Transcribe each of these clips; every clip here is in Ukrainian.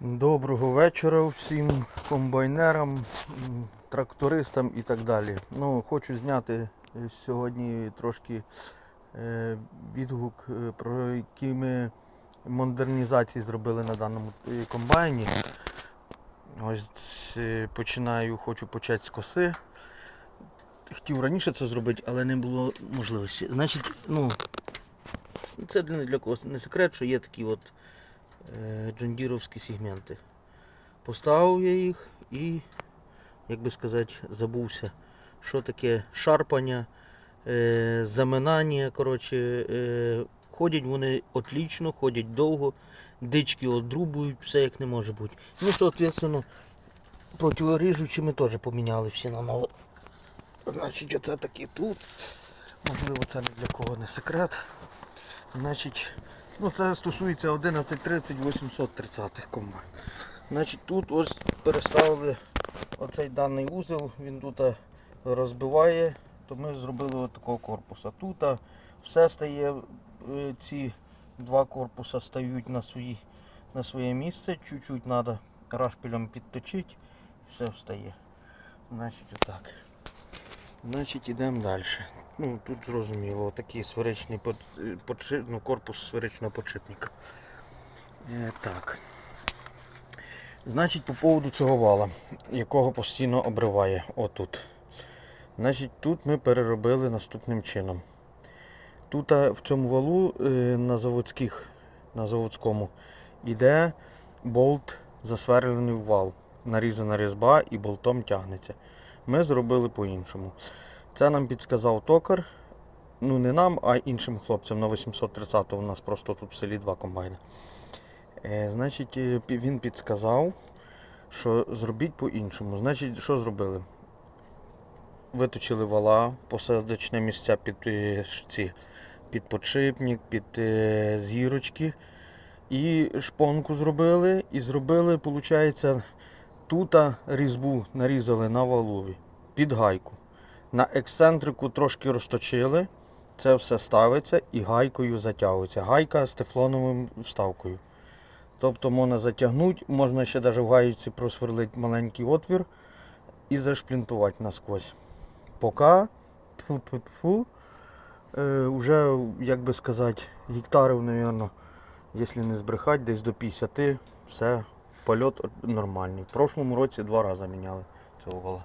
Доброго вечора всім комбайнерам, трактористам і так далі. Ну, хочу зняти е, сьогодні трошки е, відгук, е, про які ми модернізації зробили на даному комбайні. Ось починаю, хочу почати з коси. Хотів раніше це зробити, але не було можливості. Значить, ну, це для когось не секрет, що є такі от джондіровські сегменти. Поставив я їх і, як би сказати, забувся, що таке шарпання, е, заминання. Коротше, е, ходять вони отлично, ходять довго, дички одрубують, все як не може бути. Ну, соответственно, противоріжучі ми теж поміняли всі на нове. Значить, оце такі тут. Можливо, це не для кого не секрет. Значить, ну це стосується 1130 830 комбайн. Значить, тут ось переставили оцей даний узел, він тут розбиває, то ми зробили ось такого корпуса. Тут все стає, е, ці два корпуса стають на, свої, на своє місце, чуть-чуть треба рашпілем підточити, все встає. Значить, отак. Значить, йдемо далі. Ну, тут зрозуміло, такий сферичний под, е, подши- ну, корпус сферичного подшипника. Е, так. Значить, по поводу цього вала, якого постійно обриває отут. Значить, тут ми переробили наступним чином. Тут в цьому валу е, на заводських, на заводському йде болт засверлений в вал. Нарізана різьба і болтом тягнеться. Ми зробили по-іншому. Це нам підсказав токар. Ну не нам, а іншим хлопцям на 830 у нас просто тут в селі два комбайни. Е, значить, е, він підсказав, що зробіть по-іншому. Значить, що зробили? Виточили вала, посадочне місця під е, ці, під подшипник, під е, зірочки. І шпонку зробили. І зробили, виходить, тут різьбу нарізали на валові під гайку. На ексцентрику трошки розточили. Це все ставиться і гайкою затягується. Гайка з тефлоновою вставкою. Тобто можна затягнути, можна ще навіть в гайці просверлити маленький отвір і зашплінтувати насквозь. Поки тьфу-тьфу-тьфу, е, вже, як би сказати, гектарів, мабуть, якщо не збрехати, десь до 50, все, польот нормальний. В прошлому році два рази міняли цього вала.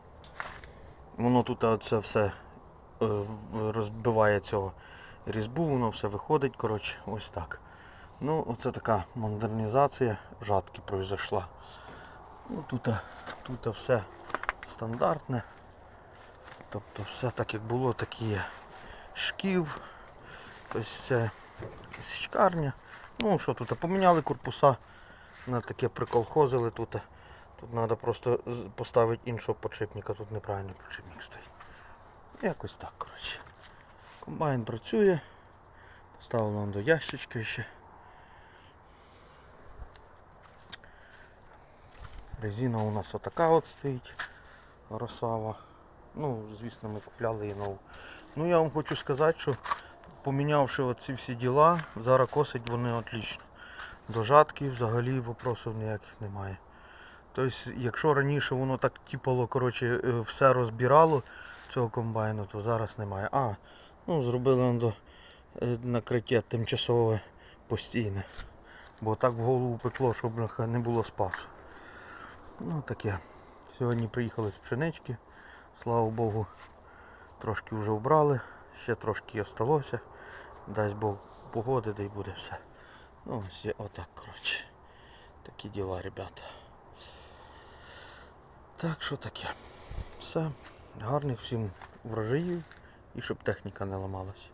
Воно тут це все е, розбиває цього різьбу, воно все виходить, коротше, ось так. Ну, оце така модернізація жатки произошла. Ну, тут, тут все стандартне. Тобто все так як було, так і є. Шків. Тобто це січкарня. Ну що тут, поміняли корпуса на таке приколхозили тут. Тут треба просто поставити іншого подшипника, тут неправильний подшипник стоїть. Якось так, коротше. Комбайн працює. Он до ящичка ще. Резина у нас отака от стоїть. Росава. Ну, звісно, ми купляли її нову. Ну я вам хочу сказати, що помінявши оці всі діла, зараз косить вони отлично. До жатки взагалі вопросів ніяких немає. Тобто, якщо раніше воно так тіпало, коротше, е, все розбирало цього комбайну, то зараз немає. А, ну зробили он до е, накриття тимчасове постійне. Бо так в голову пекло, щоб не було спасу. Ну таке. Сьогодні приїхали з пшенички. Слава Богу, трошки вже вбрали, ще трошки осталося. Дасть Бог погоди, да й буде все. Ну, ось отак, коротше. Такі діла, ребята. Так що таке. Все. Гарних всім врожаїв і щоб техніка не ламалась.